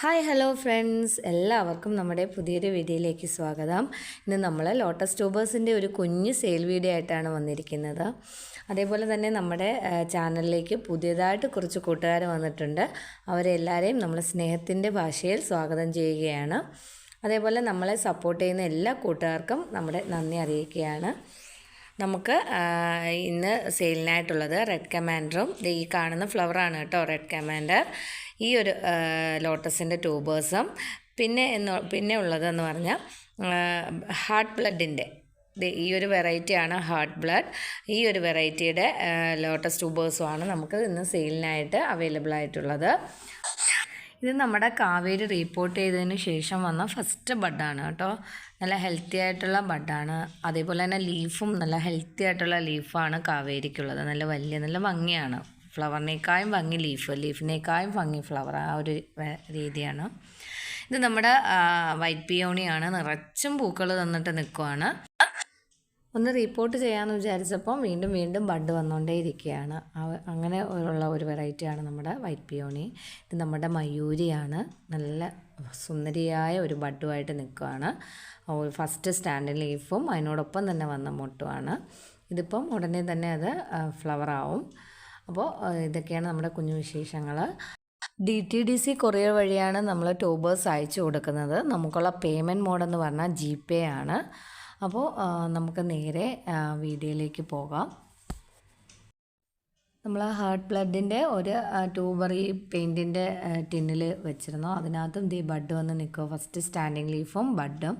Hi hello friends എല്ലാവർക്കും നമ്മുടെ പുതിയൊരു വീഡിയോയിലേക്ക് സ്വാഗതം. ഇന്ന് നമ്മൾ ലോട്ടസ് ട്യൂബേഴ്സിന്റെ ഒരു കുഞ്ഞ് സെയിൽ വീഡിയോ ആയിട്ടാണ് വന്നിരിക്കുന്നത്. അതേപോലെ തന്നെ നമ്മുടെ ചാനലിലേക്ക് പുതിയതായിട്ട് കുറച്ച് കൂട്ടുകാർ വന്നിട്ടുണ്ട്. അവരെല്ലാവരെയും നമ്മൾ സ്നേഹത്തിന്റെ ഭാഷയിൽ സ്വാഗതം ചെയ്യുകയാണ്. അതേപോലെ നമ്മളെ സപ്പോർട്ട് ചെയ്യുന്ന എല്ലാ കൂട്ടുകാർക്കും നമ്മുടെ നന്ദി അറിയിക്കുകയാണ്. നമുക്ക് ഇന്ന് സെയിലിനായിട്ടുള്ളത് റെഡ് കമാൻഡറും ഈ കാണുന്ന ഫ്ലവറാണ് കേട്ടോ റെഡ് കമാൻഡർ ഈ ഒരു ലോട്ടസിന്റെ ട്യൂബേഴ്സും. പിന്നെ എന്ന് പിന്നെ ഉള്ളതെന്ന് പറഞ്ഞാൽ ഹാർട്ട് ബ്ലഡിന്റെ ഈ ഒരു വെറൈറ്റിയാണ് ഹാർട്ട് ബ്ലഡ്. ഈ ഒരു വെറൈറ്റിയുടെ ലോട്ടസ് ട്യൂബേഴ്സുമാണ് നമുക്ക് ഇന്ന് സെയിലിനായിട്ട് അവൈലബിൾ ആയിട്ടുള്ളത്. ഇത് നമ്മുടെ കാവേരി റീപ്പോർട്ട് ചെയ്തതിന് ശേഷം വന്ന ഫസ്റ്റ് ബഡാണ് കേട്ടോ. നല്ല ഹെൽത്തി ആയിട്ടുള്ള ബഡാണ് അതേപോലെ തന്നെ ലീഫും നല്ല ഹെൽത്തി ആയിട്ടുള്ള ലീഫാണ് കാവേരിക്കുള്ളത്. നല്ല വലിയ നല്ല ഭംഗിയാണ്. ഫ്ലവറിനേക്കാളും ഭംഗി ലീഫ് ലീഫിനേക്കാളും ഭംഗി ഫ്ലവർ ആ ഒരു രീതിയാണ്. ഇത് നമ്മുടെ വൈറ്റ് പിയോണിയാണ്. നിറച്ചും പൂക്കൾ തന്നിട്ട് നിൽക്കുവാണ് ഒന്ന് റിപ്പോർട്ട് ചെയ്യാമെന്ന് വിചാരിച്ചപ്പോൾ വീണ്ടും വീണ്ടും ബഡ് വന്നുകൊണ്ടേ ഇരിക്കുകയാണ് അങ്ങനെ ഉള്ള ഒരു വെറൈറ്റിയാണ് നമ്മുടെ വൈറ്റ് പിയോണി. ഇത് നമ്മുടെ മയൂരിയാണ്. നല്ല സുന്ദരിയായ ഒരു ബഡുമായിട്ട് നിൽക്കുകയാണ് ഫസ്റ്റ് സ്റ്റാൻഡ് ലീഫും അതിനോടൊപ്പം തന്നെ വന്ന മുട്ടുമാണ് ഇതിപ്പം ഉടനെ തന്നെ അത് ഫ്ലവറാവും അപ്പോൾ ഇതൊക്കെയാണ് നമ്മുടെ കുഞ്ഞു വിശേഷങ്ങൾ. D T D C courier വഴിയാണ് നമ്മൾ ട്യൂബേഴ്സ് അയച്ചു കൊടുക്കുന്നത്. നമുക്കുള്ള പേയ്മെന്റ് മോഡെന്ന് പറഞ്ഞാൽ ജി പേ ആണ്. അപ്പോൾ നമുക്ക് നേരെ വീഡിയോയിലേക്ക് പോകാം. നമ്മൾ ഹാർട്ട് ബ്ലഡിന്റെ ഒരു ട്യൂബർ ഈ പെയിന്റിന്റെ ടിന്നിൽ വെച്ചിരുന്നു. അതിനകത്തും ദീ ബഡ് വന്ന് നിൽക്കുക ഫസ്റ്റ് സ്റ്റാൻഡിങ് ലീഫും ബഡും.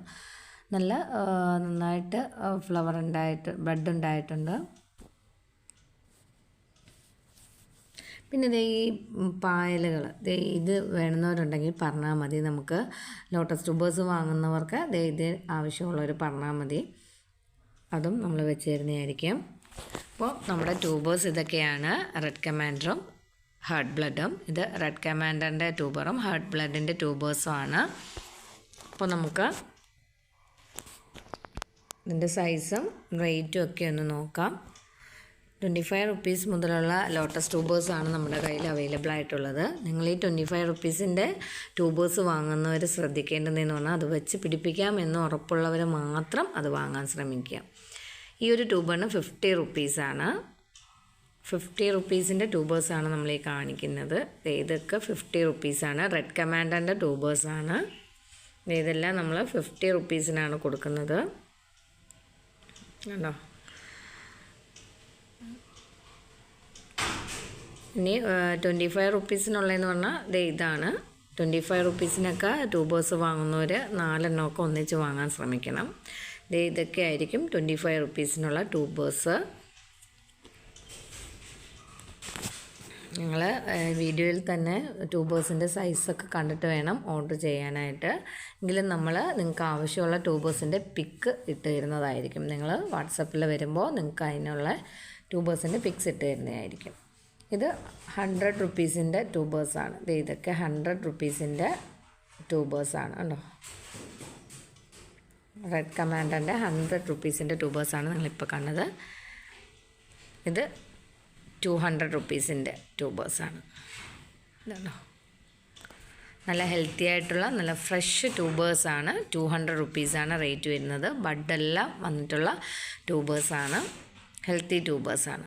നല്ല നന്നായിട്ട് ഫ്ലവർ ഉണ്ടായിട്ട് ബഡ് ഉണ്ടായിട്ടുണ്ട്. പിന്നെ ദേ ഈ പായലുകൾ ദേ ഇത് വേണമെന്നവരുണ്ടെങ്കിൽ പറഞ്ഞാൽ മതി. നമുക്ക് ലോട്ടസ് ട്യൂബേഴ്സ് വാങ്ങുന്നവർക്ക് ദേ ഇത് ആവശ്യമുള്ളവർ പറഞ്ഞാൽ മതി. അതും നമ്മൾ വെച്ച് തരുന്നതായിരിക്കും. അപ്പോൾ നമ്മുടെ ട്യൂബേഴ്സ് ഇതൊക്കെയാണ്. റെഡ് കമാൻഡറും ഹാർട്ട് ബ്ലഡും ഇത് റെഡ് കമാൻഡറിന്റെ ട്യൂബറും ഹാർട്ട് ബ്ലഡിന്റെ ട്യൂബേഴ്സും ആണ് അപ്പോൾ നമുക്ക് ഇതിന്റെ സൈസും റേറ്റും ഒക്കെ ഒന്ന് നോക്കാം. ട്വന്റി ഫൈവ് റുപ്പീസ് മുതലുള്ള ലോട്ടസ് ട്യൂബേഴ്സാണ് നമ്മുടെ കയ്യിൽ അവൈലബിൾ ആയിട്ടുള്ളത്. നിങ്ങൾ ഈ ട്വന്റി ഫൈവ് റുപ്പീസിന്റെ ട്യൂബേഴ്സ് വാങ്ങുന്നവർ ശ്രദ്ധിക്കേണ്ടതെന്ന് പറഞ്ഞാൽ അത് വെച്ച് പിടിപ്പിക്കാം എന്ന് ഉറപ്പുള്ളവർ മാത്രം അത് വാങ്ങാൻ ശ്രമിക്കുക. ഈ ഒരു ട്യൂബാണ് ഫിഫ്റ്റി റുപ്പീസാണ് ഫിഫ്റ്റി റുപ്പീസിന്റെ ട്യൂബേഴ്സാണ് നമ്മൾ ഈ കാണിക്കുന്നത്. ഇതൊക്കെ ഫിഫ്റ്റി റുപ്പീസാണ് റെഡ് കമാൻഡറിന്റെ ട്യൂബേഴ്സാണ് ഇതെല്ലാം നമ്മൾ ഫിഫ്റ്റി റുപ്പീസിനാണ് കൊടുക്കുന്നത്. കണ്ടോ? ഇനി ട്വന്റി ഫൈവ് റുപ്പീസിനുള്ളതെന്ന് പറഞ്ഞാൽ ദേ ഇതാണ്. ട്വന്റി ഫൈവ് റുപ്പീസിനൊക്കെ ട്യൂബേഴ്സ് വാങ്ങുന്നവർ നാലെണ്ണമൊക്കെ ഒന്നിച്ച് വാങ്ങാൻ ശ്രമിക്കണം. ദേ ഇതൊക്കെ ആയിരിക്കും ട്വന്റി ഫൈവ് റുപ്പീസിനുള്ള ട്യൂബേഴ്സ് നിങ്ങൾ വീഡിയോയിൽ തന്നെ ട്യൂബേഴ്സിന്റെ സൈസൊക്കെ കണ്ടിട്ട് വേണം ഓർഡർ ചെയ്യാനായിട്ട്. എങ്കിലും നമ്മൾ നിങ്ങൾക്ക് ആവശ്യമുള്ള ട്യൂബേഴ്സിന്റെ പിക്ക് ഇട്ട് തരുന്നതായിരിക്കും. നിങ്ങൾ വാട്സപ്പിൽ വരുമ്പോൾ നിങ്ങൾക്ക് അതിനുള്ള ട്യൂബേഴ്സിന്റെ പിക്സ് ഇട്ട് തരുന്നതായിരിക്കും. ഇത് ഹൺഡ്രഡ് റുപ്പീസിന്റെ ട്യൂബേഴ്സാണ് ഇത് ഇതൊക്കെ ഹൺഡ്രഡ് റുപ്പീസിന്റെ ട്യൂബേഴ്സാണ് കണ്ടോ? റെഡ് കമാൻഡറിന്റെ ഹൺഡ്രഡ് റുപ്പീസിന്റെ ട്യൂബേഴ്സാണ് നിങ്ങളിപ്പോൾ കണ്ടത്. ഇത് ടു ഹൺഡ്രഡ് റുപ്പീസിന്റെ ട്യൂബേഴ്സാണ് ഇതുണ്ടോ നല്ല ഹെൽത്തി ആയിട്ടുള്ള നല്ല ഫ്രഷ് ട്യൂബേഴ്സാണ് ടു ഹൺഡ്രഡ് റുപ്പീസാണ് റേറ്റ് വരുന്നത്. ബഡെല്ലാം വന്നിട്ടുള്ള ട്യൂബേഴ്സാണ് ഹെൽത്തി ട്യൂബേഴ്സാണ്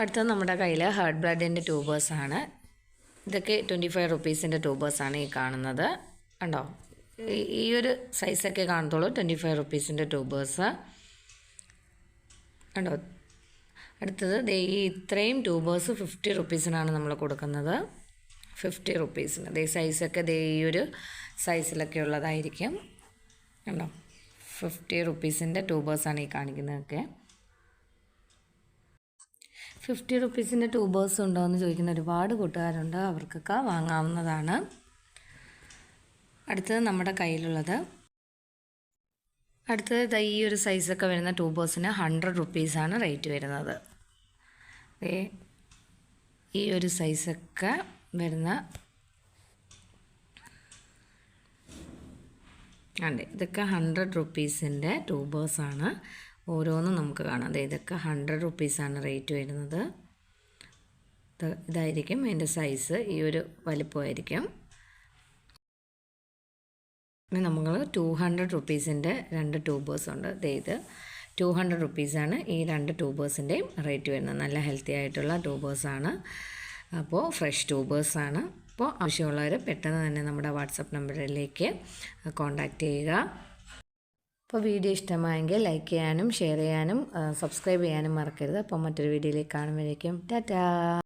അടുത്തത് നമ്മുടെ കയ്യിൽ ഹാർട്ട് ബ്ലഡിന്റെ ട്യൂബേഴ്സാണ് ഇതൊക്കെ ട്വന്റി ഫൈവ് റുപ്പീസിന്റെ ട്യൂബേഴ്സാണ് ഈ കാണുന്നത്. കണ്ടോ? ഈ- ഒരു സൈസൊക്കെ കാണത്തുള്ളൂ ട്വന്റി ഫൈവ് റുപ്പീസിന്റെ ട്യൂബേഴ്സ് കണ്ടോ? അടുത്തത് ഈ ഇത്രയും ട്യൂബേഴ്സ് ഫിഫ്റ്റി റുപ്പീസിനാണ് നമ്മൾ കൊടുക്കുന്നത്. ഫിഫ്റ്റി റുപ്പീസിന് ദേ സൈസൊക്കെ ദേ ഈ ഒരു സൈസിലൊക്കെ ഉള്ളതായിരിക്കും. കണ്ടോ? ഫിഫ്റ്റി റുപ്പീസിന്റെ ട്യൂബേഴ്സാണ് ഈ കാണിക്കുന്നതൊക്കെ. ഫിഫ്റ്റി റുപ്പീസിന്റെ ട്യൂബേഴ്സ് ഉണ്ടോ എന്ന് ചോദിക്കുന്ന ഒരുപാട് കൂട്ടുകാരുണ്ട്. അവർക്കൊക്കെ വാങ്ങാവുന്നതാണ്. അടുത്തത് നമ്മുടെ കയ്യിലുള്ളത്. അടുത്തത് ഈ ഒരു സൈസൊക്കെ വരുന്ന ട്യൂബേഴ്സിന് ഹൺഡ്രഡ് റുപ്പീസാണ് റേറ്റ് വരുന്നത്. ഈ ഒരു സൈസൊക്കെ വരുന്ന അതെ ഇതൊക്കെ ഹൺഡ്രഡ് റുപ്പീസിന്റെ ട്യൂബേഴ്സാണ്. ഓരോന്നും നമുക്ക് കാണാം. അതെ ഇതൊക്കെ ഹൺഡ്രഡ് റുപ്പീസാണ് റേറ്റ് വരുന്നത്. ഇതായിരിക്കും അതിന്റെ സൈസ് ഈ ഒരു വലിപ്പമായിരിക്കും. നമ്മൾ ടു ഹൺഡ്രഡ് റുപ്പീസിന്റെ രണ്ട് ട്യൂബേഴ്സ് ഉണ്ട്. ഇത് ടു ഹൺഡ്രഡ് റുപ്പീസാണ് ഈ രണ്ട് ട്യൂബേഴ്സിന്റെയും റേറ്റ് വരുന്നത്. നല്ല ഹെൽത്തി ആയിട്ടുള്ള ട്യൂബേഴ്സാണ് അപ്പോൾ ഫ്രഷ് ട്യൂബേഴ്സാണ് അപ്പോൾ ആവശ്യമുള്ളവർ പെട്ടെന്ന് തന്നെ നമ്മുടെ വാട്സപ്പ് നമ്പറിലേക്ക് കോൺടാക്റ്റ് ചെയ്യുക. അപ്പോൾ വീഡിയോ ഇഷ്ടമായെങ്കിൽ ലൈക്ക് ചെയ്യാനും ഷെയർ ചെയ്യാനും സബ്സ്ക്രൈബ് ചെയ്യാനും മറക്കരുത്. അപ്പോൾ മറ്റൊരു വീഡിയോയിലേക്ക് കാണുമ്പോഴേക്കും ടാറ്റാ!